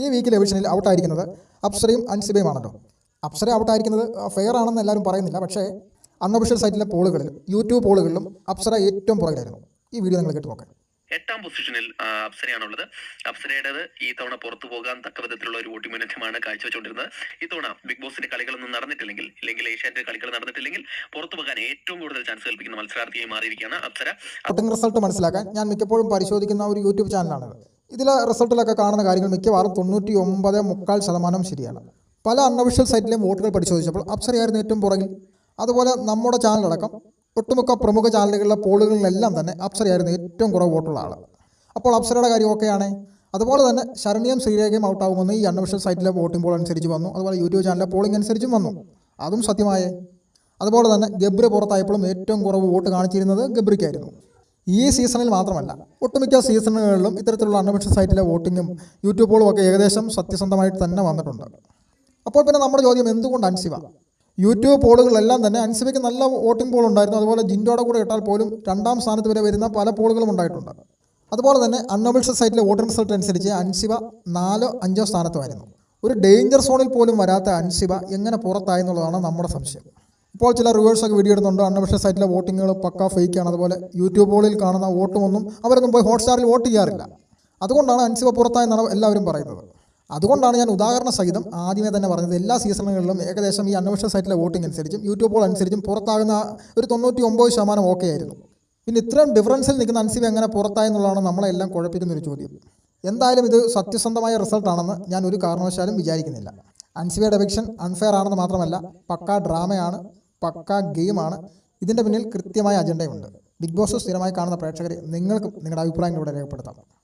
ഈ വീക്കിൽ എവിഷനിൽ ഔട്ടായിരിക്കുന്നത് അപ്സരയും അൻസിബയുമാണല്ലോ. അപ്സര ഔട്ടായിരിക്കുന്നത് ഫെയർ ആണെന്ന് എല്ലാവരും പറയുന്നില്ല. പക്ഷേ അൺഒഫീഷ്യൽ സൈറ്റിലെ പോളുകളിൽ യൂട്യൂബ് പോളുകളിലും അപ്സര ഏറ്റവും പുറകിലായിരുന്നു. ഈ വീഡിയോ നിങ്ങൾ കേട്ട് നോക്കാം. എട്ടാം പൊസിഷനിൽ അപ്സരയാണുള്ളത്. അപ്സരയുടേത് ഈ തവണ പുറത്തു പോകാൻ തക്ക വിധത്തിലുള്ള ഒരു വോട്ടിംഗ് മുന്നേറ്റമാണ് കാഴ്ചവെച്ചുകൊണ്ടിരുന്നത്. ഇത്തവണ ബിഗ് ബോസിന്റെ കളികളൊന്നും നടന്നിട്ടില്ലെങ്കിൽ ഇല്ലെങ്കിൽ ഏഷ്യാന്റെ കളികൾ നടന്നിട്ടില്ലെങ്കിൽ പുറത്തു പോകാൻ ഏറ്റവും കൂടുതൽ ചാൻസ് കൽപ്പിക്കുന്ന മത്സരാർത്ഥിയായി മാറിയിരിക്കുകയാണ് അപ്സര. റിസൾട്ട് മനസ്സിലാക്കാൻ ഞാൻ മിക്കപ്പോഴും പരിശോധിക്കുന്ന ഒരു യൂട്യൂബ് ചാനലാണിത് ഇതിലെ റിസൾട്ടിലൊക്കെ കാണുന്ന കാര്യങ്ങൾ മിക്കവാറും തൊണ്ണൂറ്റി ഒമ്പത് മുക്കാൽ ശതമാനം ശരിയാണ്. പല അൺഒഫീഷ്യൽ സൈറ്റിലെയും വോട്ടുകൾ പരിശോധിച്ചപ്പോൾ അപ്സരയായിരുന്നു ഏറ്റവും പുറകിൽ. അതുപോലെ നമ്മുടെ ചാനലടക്കം ഒട്ടുമുക്ക പ്രമുഖ ചാനലുകളിലെ പോളുകളിലെല്ലാം തന്നെ അപ്സരയായിരുന്നു ഏറ്റവും കുറവ് വോട്ടുള്ള ആൾ അപ്പോൾ അപ്സരയുടെ കാര്യം ഓക്കെയാണ്? അതുപോലെ തന്നെ ശരണ്യം ശ്രീരേഖയും ഔട്ടാകുമെന്ന് ഈ അൺഒഫീഷ്യൽ സൈറ്റിലെ വോട്ടിംഗ് പോൾ അനുസരിച്ച് വന്നു. അതുപോലെ യൂട്യൂബ് ചാനലിലെ പോളിംഗ് അനുസരിച്ചും വന്നു. അതും സത്യമായേ. അതുപോലെ തന്നെ ഗബ്രി പുറത്തായപ്പോഴും ഏറ്റവും കുറവ് വോട്ട് കാണിച്ചിരുന്നത് ഗബ്രിക്കായിരുന്നു. ഈ സീസണിൽ മാത്രമല്ല ഒട്ടുമിക്ക സീസണുകളിലും ഇത്തരത്തിലുള്ള അൺഒഫീഷ്യൽ സൈറ്റിലെ വോട്ടിങ്ങും യൂട്യൂബ് പോളും ഒക്കെ ഏകദേശം സത്യസന്ധമായിട്ട് തന്നെ വന്നിട്ടുണ്ട്. അപ്പോൾ പിന്നെ നമ്മുടെ ചോദ്യം എന്തുകൊണ്ട് അൻസിവ? യൂട്യൂബ് പോളുകളെല്ലാം തന്നെ അൻസിവയ്ക്ക് നല്ല വോട്ടിംഗ് പോൾ ഉണ്ടായിരുന്നു. അതുപോലെ ജിൻഡോയുടെ കൂടെ ഇട്ടാൽ പോലും രണ്ടാം സ്ഥാനത്ത് വരെ വരുന്ന പല പോളുകളും ഉണ്ടായിട്ടുണ്ട്. അതുപോലെ തന്നെ അൺഒഫീഷ്യൽ സൈറ്റിലെ വോട്ടിംഗ് റിസൾട്ട് അനുസരിച്ച് അൻസിവ നാലോ അഞ്ചോ സ്ഥാനത്തുമായിരുന്നു ഒരു ഡേഞ്ചർ സോണിൽ പോലും വരാത്ത അൻസിബ എങ്ങനെ പുറത്തായെന്നുള്ളതാണ് നമ്മുടെ സംശയം. ഇപ്പോൾ ചില റിവേഴ്സൊക്കെ വീഡിയോ ഇടുന്നുണ്ട് അന്നപക്ഷ സൈറ്റിലെ വോട്ടിങ്ങുകൾ പക്ക ഫേക്കാണ് അതുപോലെ യൂട്യൂബ് പോളിൽ കാണുന്ന വോട്ടുമൊന്നും അവരൊന്നും പോയി ഹോട്ട്സ്റ്റാറിൽ വോട്ട് ചെയ്യാറില്ല. അതുകൊണ്ടാണ് അൻസിബ പുറത്തായെന്നാണ് എല്ലാവരും പറയുന്നത്. അതുകൊണ്ടാണ് ഞാൻ ഉദാഹരണ സഹിതം ആദ്യമേ തന്നെ പറഞ്ഞത്. എല്ലാ സീസണുകളിലും ഏകദേശം ഈ അന്വേഷണ സൈറ്റിലെ വോട്ടിംഗ് അനുസരിച്ചും യൂട്യൂബ് പോൾ അനുസരിച്ചും പുറത്താകുന്ന ഒരു തൊണ്ണൂറ്റി ഒമ്പത് ശതമാനം ഓക്കെ ആയിരുന്നു. പിന്നെ ഇത്രയും ഡിഫറൻസിൽ നിൽക്കുന്ന അൻസിവ എങ്ങനെ പുറത്തായെന്നുള്ളതാണ് നമ്മളെല്ലാം കുഴപ്പിക്കുന്ന ഒരു ചോദ്യം. എന്തായാലും ഇത് സത്യസന്ധമായ റിസൾട്ടാണെന്ന് ഞാൻ ഒരു കാരണവശാലും വിചാരിക്കുന്നില്ല. അൻസിവയുടെ എവിക്ഷൻ അൺഫെയർ ആണെന്ന് മാത്രമല്ല പക്കാ ഡ്രാമയാണ് പക്ക ഗെയിമാണ്. ഇതിന്റെ പിന്നിൽ കൃത്യമായ അജണ്ടയുണ്ട്. ബിഗ് ബോസ് സ്ഥിരമായി കാണുന്ന പ്രേക്ഷകരെ നിങ്ങൾക്കും നിങ്ങളുടെ അഭിപ്രായങ്ങൾ ഇവിടെ രേഖപ്പെടുത്താം.